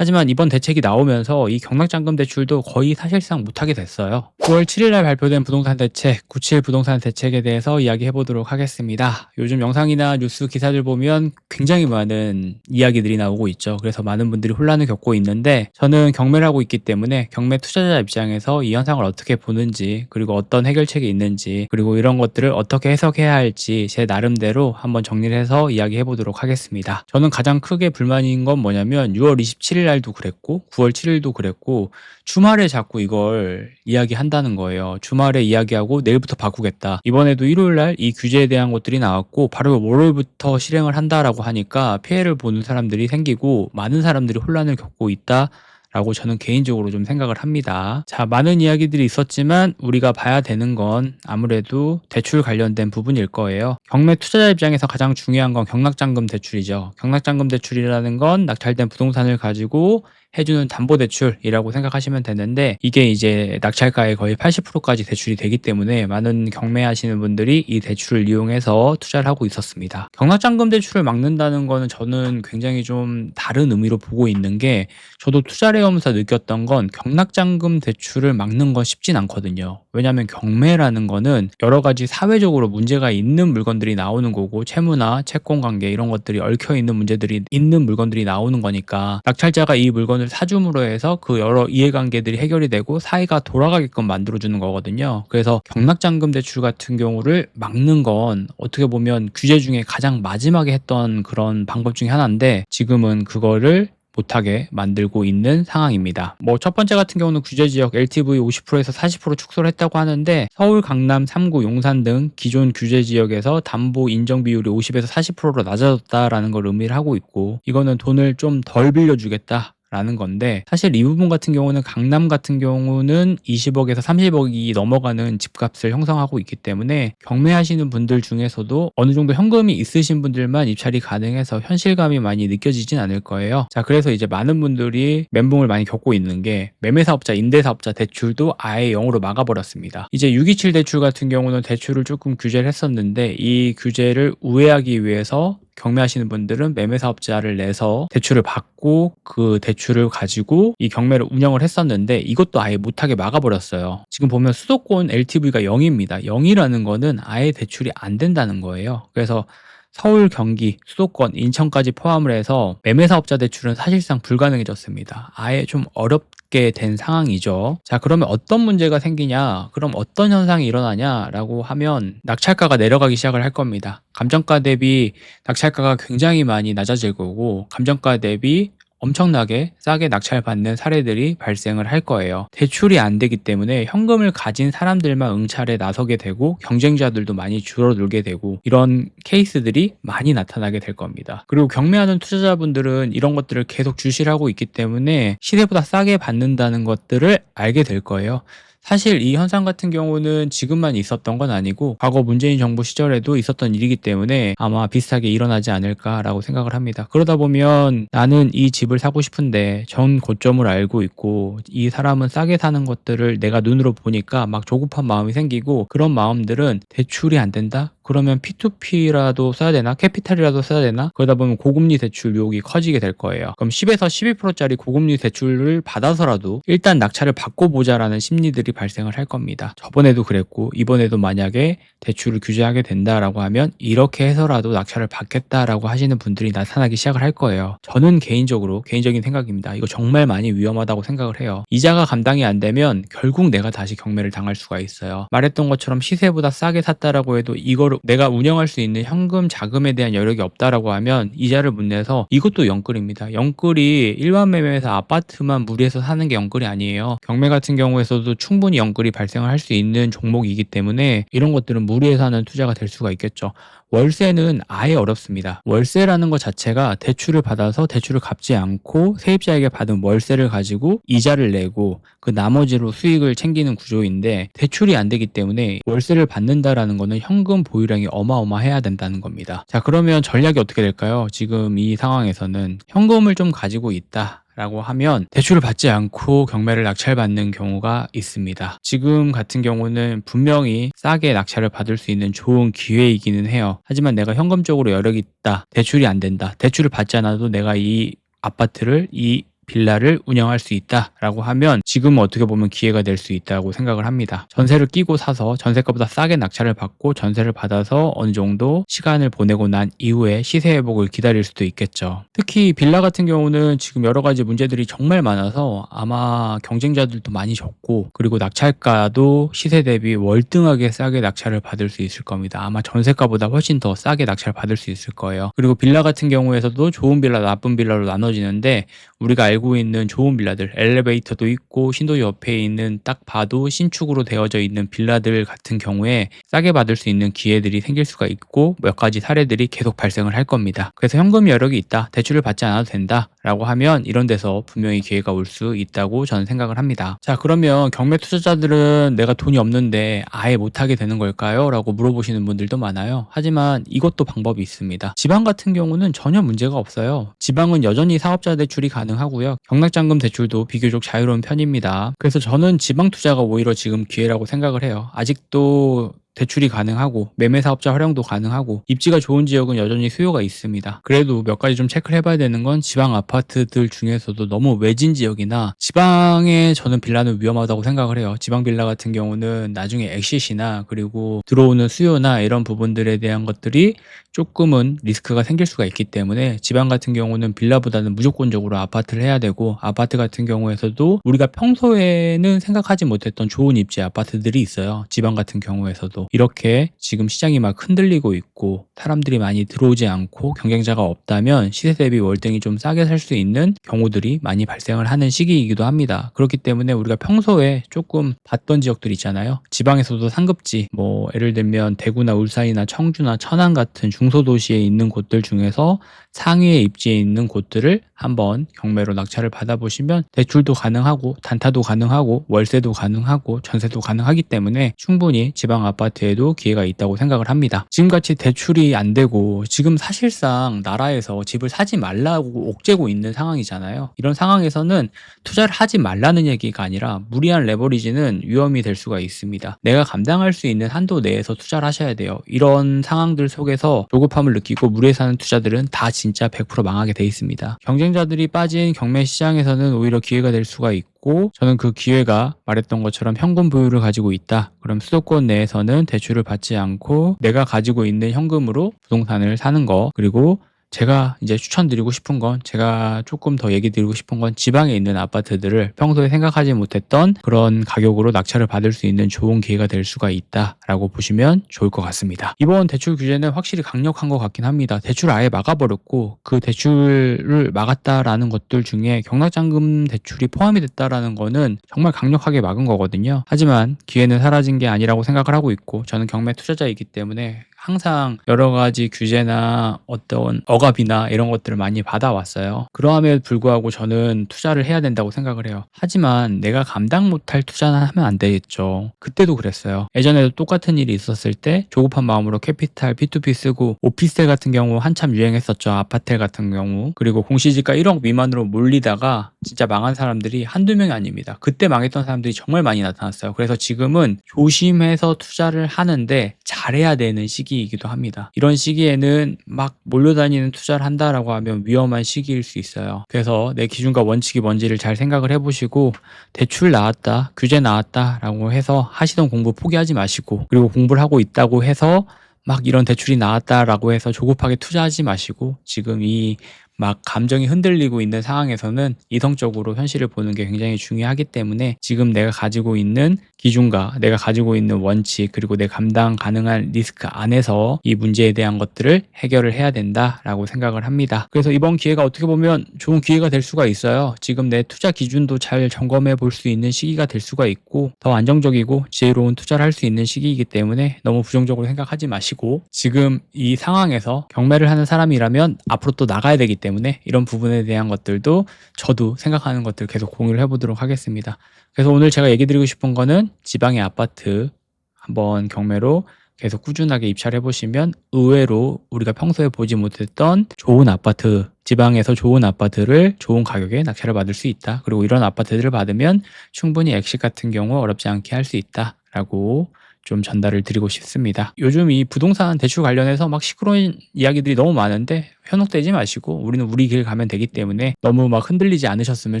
하지만 이번 대책이 나오면서 이 경락잔금 대출도 거의 사실상 못하게 됐어요. 9월 7일 날 발표된 부동산 대책, 97 부동산 대책에 대해서 이야기해 보도록 하겠습니다. 요즘 영상이나 뉴스 기사들 보면 굉장히 많은 이야기들이 나오고 있죠. 그래서 많은 분들이 혼란을 겪고 있는데 저는 경매를 하고 있기 때문에 경매 투자자 입장에서 이 현상을 어떻게 보는지 그리고 어떤 해결책이 있는지 그리고 이런 것들을 어떻게 해석해야 할지 제 나름대로 한번 정리를 해서 이야기해 보도록 하겠습니다. 저는 가장 크게 불만인 건 뭐냐면 6월 27일 날도 그랬고 9월 7일도 그랬고 주말에 자꾸 이걸 이야기한 다는 거예요. 주말에 이야기하고 내일부터 바꾸겠다. 이번에도 일요일 날 이 규제에 대한 것들이 나왔고 바로 월요일부터 실행을 한다라고 하니까 피해를 보는 사람들이 생기고 많은 사람들이 혼란을 겪고 있다. 라고 저는 개인적으로 좀 생각을 합니다. 자, 많은 이야기들이 있었지만 우리가 봐야 되는 건 아무래도 대출 관련된 부분일 거예요. 경매 투자자 입장에서 가장 중요한 건 경락잔금 대출이죠. 경락잔금 대출이라는 건 낙찰된 부동산을 가지고 해주는 담보대출이라고 생각하시면 되는데 이게 이제 낙찰가의 거의 80%까지 대출이 되기 때문에 많은 경매하시는 분들이 이 대출을 이용해서 투자를 하고 있었습니다. 경락잔금 대출을 막는다는 거는 저는 굉장히 좀 다른 의미로 보고 있는 게 저도 투자를 해오면서 느꼈던 건 경락잔금 대출을 막는 건 쉽진 않거든요. 왜냐하면 경매라는 거는 여러 가지 사회적으로 문제가 있는 물건들이 나오는 거고 채무나 채권 관계 이런 것들이 얽혀 있는 문제들이 있는 물건들이 나오는 거니까 낙찰자가 이 물건을 사줌으로 해서 그 여러 이해관계들이 해결이 되고 사이가 돌아가게끔 만들어주는 거거든요. 그래서 경락잔금 대출 같은 경우를 막는 건 어떻게 보면 규제 중에 가장 마지막에 했던 그런 방법 중에 하나인데 지금은 그거를 못하게 만들고 있는 상황입니다. 뭐 첫 번째 같은 경우는 규제 지역 LTV 50%에서 40% 축소를 했다고 하는데 서울, 강남, 3구, 용산 등 기존 규제 지역에서 담보 인정 비율이 50에서 40%로 낮아졌다라는 걸 의미를 하고 있고 이거는 돈을 좀 덜 빌려주겠다. 라는 건데 사실 이 부분 같은 경우는 강남 같은 경우는 20억에서 30억이 넘어가는 집값을 형성하고 있기 때문에 경매하시는 분들 중에서도 어느 정도 현금이 있으신 분들만 입찰이 가능해서 현실감이 많이 느껴지진 않을 거예요. 자 그래서 이제 많은 분들이 멘붕을 많이 겪고 있는 게 매매사업자, 임대사업자 대출도 아예 0으로 막아버렸습니다. 이제 627 대출 같은 경우는 대출을 조금 규제를 했었는데 이 규제를 우회하기 위해서 경매하시는 분들은 매매사업자를 내서 대출을 받고 그 대출을 가지고 이 경매를 운영을 했었는데 이것도 아예 못하게 막아버렸어요. 지금 보면 수도권 LTV가 0입니다. 0이라는 거는 아예 대출이 안 된다는 거예요. 그래서 서울, 경기, 수도권, 인천까지 포함을 해서 매매사업자 대출은 사실상 불가능해졌습니다. 아예 좀 어렵게 된 상황이죠. 자, 그러면 어떤 문제가 생기냐? 그럼 어떤 현상이 일어나냐라고 하면 낙찰가가 내려가기 시작을 할 겁니다. 감정가 대비 낙찰가가 굉장히 많이 낮아질 거고, 감정가 대비 엄청나게 싸게 낙찰 받는 사례들이 발생을 할 거예요. 대출이 안 되기 때문에 현금을 가진 사람들만 응찰에 나서게 되고 경쟁자들도 많이 줄어들게 되고 이런 케이스들이 많이 나타나게 될 겁니다. 그리고 경매하는 투자자분들은 이런 것들을 계속 주시를 하고 있기 때문에 시세보다 싸게 받는다는 것들을 알게 될 거예요. 사실 이 현상 같은 경우는 지금만 있었던 건 아니고 과거 문재인 정부 시절에도 있었던 일이기 때문에 아마 비슷하게 일어나지 않을까라고 생각을 합니다. 그러다 보면 나는 이 집을 사고 싶은데 전 고점을 알고 있고 이 사람은 싸게 사는 것들을 내가 눈으로 보니까 막 조급한 마음이 생기고 그런 마음들은 대출이 안 된다? 그러면 P2P라도 써야 되나? 캐피탈이라도 써야 되나? 그러다 보면 고금리 대출 유혹이 커지게 될 거예요. 그럼 10에서 12%짜리 고금리 대출을 받아서라도 일단 낙찰을 받고보자라는 심리들이 발생을 할 겁니다. 저번에도 그랬고 이번에도 만약에 대출을 규제하게 된다라고 하면 이렇게 해서라도 낙찰을 받겠다라고 하시는 분들이 나타나기 시작을 할 거예요. 저는 개인적으로 개인적인 생각입니다. 이거 정말 많이 위험하다고 생각을 해요. 이자가 감당이 안 되면 결국 내가 다시 경매를 당할 수가 있어요. 말했던 것처럼 시세보다 싸게 샀다라고 해도 이 거를 내가 운영할 수 있는 현금 자금에 대한 여력이 없다라고 하면 이자를 못 내서 이것도 영끌입니다. 영끌이 일반 매매에서 아파트만 무리해서 사는 게 영끌이 아니에요. 경매 같은 경우에서도 충분히 영끌이 발생을 할 수 있는 종목이기 때문에 이런 것들은 무리해서 하는 투자가 될 수가 있겠죠. 월세는 아예 어렵습니다. 월세라는 것 자체가 대출을 받아서 대출을 갚지 않고 세입자에게 받은 월세를 가지고 이자를 내고 그 나머지로 수익을 챙기는 구조인데 대출이 안 되기 때문에 월세를 받는다라는 거는 현금 보유량이 어마어마해야 된다는 겁니다. 자, 그러면 전략이 어떻게 될까요? 지금 이 상황에서는 현금을 좀 가지고 있다. 라고 하면 대출을 받지 않고 경매를 낙찰받는 경우가 있습니다. 지금 같은 경우는 분명히 싸게 낙찰을 받을 수 있는 좋은 기회이기는 해요. 하지만 내가 현금적으로 여력이 있다. 대출이 안 된다. 대출을 받지 않아도 내가 이 아파트를 이 빌라를 운영할 수 있다라고 하면 지금 어떻게 보면 기회가 될 수 있다고 생각을 합니다. 전세를 끼고 사서 전세가보다 싸게 낙찰을 받고 전세를 받아서 어느 정도 시간을 보내고 난 이후에 시세 회복을 기다릴 수도 있겠죠. 특히 빌라 같은 경우는 지금 여러 가지 문제들이 정말 많아서 아마 경쟁자들도 많이 적고 그리고 낙찰가도 시세 대비 월등하게 싸게 낙찰을 받을 수 있을 겁니다. 아마 전세가보다 훨씬 더 싸게 낙찰 받을 수 있을 거예요. 그리고 빌라 같은 경우에서도 좋은 빌라, 나쁜 빌라로 나눠지는데 우리가 알고 있는 좋은 빌라들, 엘리베이터도 있고 신도 옆에 있는 딱 봐도 신축으로 되어져 있는 빌라들 같은 경우에 싸게 받을 수 있는 기회들이 생길 수가 있고 몇 가지 사례들이 계속 발생을 할 겁니다. 그래서 현금 여력이 있다, 대출을 받지 않아도 된다 라고 하면 이런 데서 분명히 기회가 올 수 있다고 저는 생각을 합니다. 자, 그러면 경매 투자자들은 내가 돈이 없는데 아예 못하게 되는 걸까요? 라고 물어보시는 분들도 많아요. 하지만 이것도 방법이 있습니다. 지방 같은 경우는 전혀 문제가 없어요. 지방은 여전히 사업자 대출이 가능하고요. 경락잔금 대출도 비교적 자유로운 편입니다. 그래서 저는 지방 투자가 오히려 지금 기회라고 생각을 해요. 아직도 대출이 가능하고 매매 사업자 활용도 가능하고 입지가 좋은 지역은 여전히 수요가 있습니다. 그래도 몇 가지 좀 체크를 해봐야 되는 건 지방 아파트들 중에서도 너무 외진 지역이나 지방에 저는 빌라는 위험하다고 생각을 해요. 지방 빌라 같은 경우는 나중에 엑시시나 그리고 들어오는 수요나 이런 부분들에 대한 것들이 조금은 리스크가 생길 수가 있기 때문에 지방 같은 경우는 빌라보다는 무조건적으로 아파트를 해야 되고 아파트 같은 경우에서도 우리가 평소에는 생각하지 못했던 좋은 입지 아파트들이 있어요. 지방 같은 경우에서도 이렇게 지금 시장이 막 흔들리고 있고 사람들이 많이 들어오지 않고 경쟁자가 없다면 시세 대비 월등히 좀 싸게 살 수 있는 경우들이 많이 발생을 하는 시기이기도 합니다. 그렇기 때문에 우리가 평소에 조금 봤던 지역들 있잖아요. 지방에서도 상급지 뭐 예를 들면 대구나 울산이나 청주나 천안 같은 중소도시에 있는 곳들 중에서 상위의 입지에 있는 곳들을 한번 경매로 낙찰을 받아보시면 대출도 가능하고 단타도 가능하고 월세도 가능하고 전세도 가능하기 때문에 충분히 지방 아파트에도 기회가 있다고 생각을 합니다. 지금같이 대 출이 안 되고 지금 사실상 나라에서 집을 사지 말라고 옥죄고 있는 상황이잖아요. 이런 상황에서는 투자를 하지 말라는 얘기가 아니라 무리한 레버리지는 위험이 될 수가 있습니다. 내가 감당할 수 있는 한도 내에서 투자를 하셔야 돼요. 이런 상황들 속에서 조급함을 느끼고 무리해서 하는 투자들은 다 진짜 100% 망하게 돼 있습니다. 경쟁자들이 빠진 경매 시장에서는 오히려 기회가 될 수가 있고 저는 그 기회가 말했던 것처럼 현금 보유를 가지고 있다. 그럼 수도권 내에서는 대출을 받지 않고 내가 가지고 있는 현금으로 부동산을 사는 거 그리고 제가 이제 추천드리고 싶은 건 제가 조금 더 얘기 드리고 싶은 건 지방에 있는 아파트들을 평소에 생각하지 못했던 그런 가격으로 낙찰을 받을 수 있는 좋은 기회가 될 수가 있다라고 보시면 좋을 것 같습니다. 이번 대출 규제는 확실히 강력한 것 같긴 합니다. 대출을 아예 막아버렸고 그 대출을 막았다라는 것들 중에 경락잔금 대출이 포함이 됐다라는 거는 정말 강력하게 막은 거거든요. 하지만 기회는 사라진 게 아니라고 생각을 하고 있고 저는 경매 투자자이기 때문에 항상 여러 가지 규제나 어떤 억압이나 이런 것들을 많이 받아왔어요. 그러함에도 불구하고 저는 투자를 해야 된다고 생각을 해요. 하지만 내가 감당 못할 투자는 하면 안 되겠죠. 그때도 그랬어요. 예전에도 똑같은 일이 있었을 때 조급한 마음으로 캐피탈 P2P 쓰고 오피스텔 같은 경우 한참 유행했었죠. 아파텔 같은 경우. 그리고 공시지가 1억 미만으로 몰리다가 진짜 망한 사람들이 한두 명이 아닙니다. 그때 망했던 사람들이 정말 많이 나타났어요. 그래서 지금은 조심해서 투자를 하는데 잘해야 되는 시기이기도 합니다. 이런 시기에는 막 몰려다니는 투자를 한다라고 하면 위험한 시기일 수 있어요. 그래서 내 기준과 원칙이 뭔지를 잘 생각을 해보시고 대출 나왔다, 규제 나왔다라고 해서 하시던 공부 포기하지 마시고 그리고 공부를 하고 있다고 해서 막 이런 대출이 나왔다라고 해서 조급하게 투자하지 마시고 지금 이 막 감정이 흔들리고 있는 상황에서는 이성적으로 현실을 보는 게 굉장히 중요하기 때문에 지금 내가 가지고 있는 기준과 내가 가지고 있는 원칙 그리고 내 감당 가능한 리스크 안에서 이 문제에 대한 것들을 해결을 해야 된다라고 생각을 합니다. 그래서 이번 기회가 어떻게 보면 좋은 기회가 될 수가 있어요. 지금 내 투자 기준도 잘 점검해 볼 수 있는 시기가 될 수가 있고 더 안정적이고 지혜로운 투자를 할 수 있는 시기이기 때문에 너무 부정적으로 생각하지 마시고 지금 이 상황에서 경매를 하는 사람이라면 앞으로 또 나가야 되기 때문에 이런 부분에 대한 것들도 저도 생각하는 것들 계속 공유를 해보도록 하겠습니다. 그래서 오늘 제가 얘기 드리고 싶은 거는 지방의 아파트 한번 경매로 계속 꾸준하게 입찰해 보시면 의외로 우리가 평소에 보지 못했던 좋은 아파트 지방에서 좋은 아파트를 좋은 가격에 낙찰을 받을 수 있다. 그리고 이런 아파트들을 받으면 충분히 엑시 같은 경우 어렵지 않게 할 수 있다라고 좀 전달을 드리고 싶습니다. 요즘 이 부동산 대출 관련해서 막 시끄러운 이야기들이 너무 많은데 현혹되지 마시고 우리는 우리 길 가면 되기 때문에 너무 막 흔들리지 않으셨으면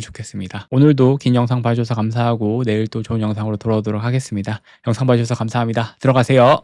좋겠습니다. 오늘도 긴 영상 봐주셔서 감사하고 내일 또 좋은 영상으로 돌아오도록 하겠습니다. 영상 봐주셔서 감사합니다. 들어가세요.